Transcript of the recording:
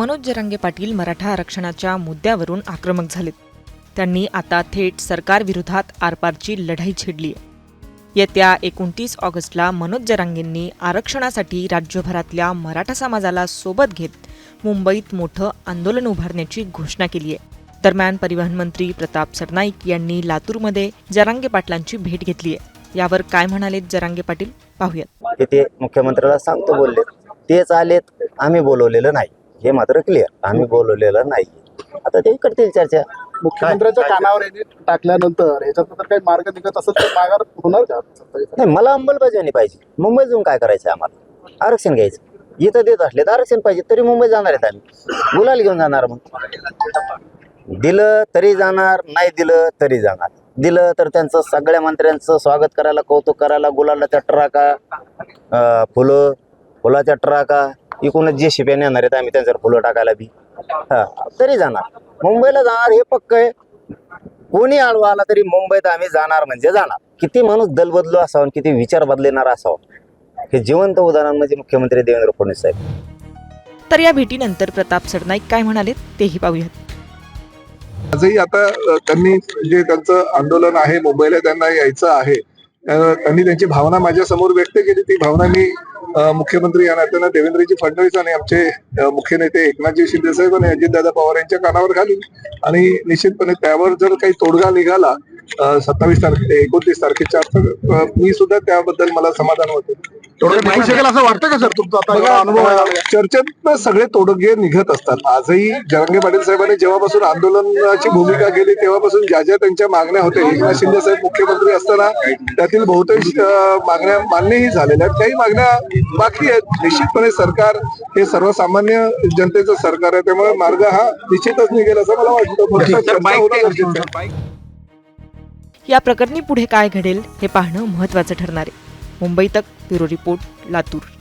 मनोज जरांगे पाटील मराठा आरक्षणाच्या मुद्द्यावरून आक्रमक झालेत. त्यांनी आता थेट सरकारविरोधात आरपारची लढाई छेडली आहे येत्या एकोणतीस ऑगस्टला मनोज जरांगेंनी आरक्षणासाठी राज्यभरातल्या मराठा समाजाला सोबत घेत मुंबईत मोठं आंदोलन उभारण्याची घोषणा केली आहे दरम्यान परिवहन मंत्री प्रताप सरनाईक यांनी लातूरमध्ये जरांगे पाटलांची भेट घेतली आहे यावर काय म्हणालेत जरांगे पाटील? पाहूयात. तिथे मुख्यमंत्र्याला सांगतो बोलले. तेच आलेत आम्ही बोलवलेलं नाही. हे मात्र क्लिअर आम्ही बोलवलेलं नाही आता ते करतील चर्चा. मुख्यमंत्र्यांच्या कानावर यांनी टाकल्यानंतर याच्यात तर काही मार्ग निघत असेल तर माघार होणार का? नाही मला अंमलबजावणी पाहिजे. मुंबईत जाऊन काय करायचं आम्हाला? आरक्षण घ्यायचं. इथं देत असले तर आरक्षण पाहिजे तरी मुंबईत जाणार आहेत आम्ही. गुलाल घेऊन जाणार मग दिलं तरी जाणार नाही दिलं तरी जाणार. दिलं तर त्यांचं सगळ्या मंत्र्यांचं स्वागत करायला कौतुक करायला गुलालाच्या ट्राका अं, फुलं फुलाच्या ट्राका इकडूनच जे शिप्याने येणार आहेत आम्ही त्यांच्यावर फुलं टाकायला बी. हा तरी जाणार. मुंबईला जाणार हे पक्क आहे. कोणी आडवा आला तरी मुंबईत आम्ही जाणार म्हणजे जाणार. किती माणूस दल बदलू असावा आणि किती विचार बदलेणार असावा? हे जिवंत उदाहरण म्हणजे मुख्यमंत्री देवेंद्र फडणवीस साहेब. तर या भेटीनंतर प्रताप सरनाईक काय म्हणालेत तेही पाहूयात. आजही आता त्यांनी जे त्यांचं आंदोलन आहे मुंबईला त्यांना यायचं आहे त्यांनी त्यांची भावना माझ्यासमोर व्यक्त केली. ती भावना मी मुख्यमंत्री या नात्यानं देवेंद्रजी फडणवीस आणि आमचे मुख्य नेते एकनाथजी शिंदे साहेब आणि अजितदादा पवार यांच्या कानावर घालून आणि निश्चितपणे त्यावर जर काही तोडगा निघाला सत्तावीस तारखे एकोणतीस तारखेच्या मी सुद्धा त्याबद्दल मला समाधान होतं. शकेल असं वाटतं का सर तुमचा? आता अनुभव चर्चेत सगळे तोडगे निघत असतात. आजही जरांगे पाटील साहेबांनी जेव्हापासून आंदोलनाची भूमिका केली तेव्हापासून ज्या ज्या त्यांच्या मागण्या होत्या एकनाथ शिंदे साहेब मुख्यमंत्री असताना त्यातील बहुतांश अ, मागण्या मान्यही झालेल्या आहेत. काही मागण्या बाकी आहेत. निश्चितपणे सरकार हे सर्वसामान्य जनतेचं सरकार आहे त्यामुळे मार्ग हा निश्चितच निघेल असं मला वाटतं. या प्रकरणी पुढे काय घडेल हे पाहणं महत्त्वाचं ठरणार आहे. मुंबई तक ब्युरो रिपोर्ट लातूर.